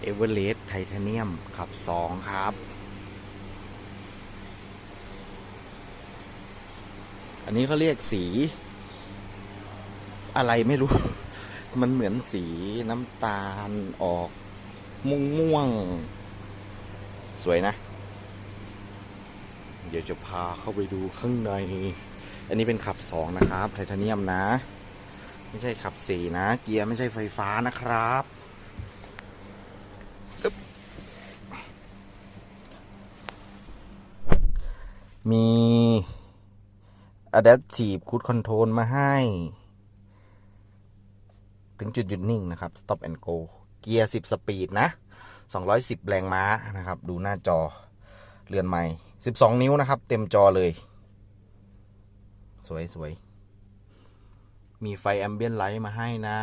เอเวอเรสต์ไทเทเนียมขับ 2 ครับ อันนี้เขาเรียกสี อะไรไม่รู้ มันเหมือนสีน้ำตาลออกม่วงม่วง สวยนะ เดี๋ยวจะพาเข้าไปดูข้างใน อันนี้เป็นขับ 2 นะครับ ไทเทเนียมนะ ไม่ใช่ขับ 4 นะ เกียร์ไม่ใช่ไฟฟ้านะครับ มี Adaptive Cruise Control มาให้ ถึงจุดหยุดนิ่งนะครับ Stop and Go เกียร์ 10 สปีดนะ 210 แรงม้านะครับ ดูหน้าจอเรือนใหม่ 12 นิ้วนะครับ เต็มจอเลย สวยสวยมีไฟแอมเบียนไลท์มาให้นะ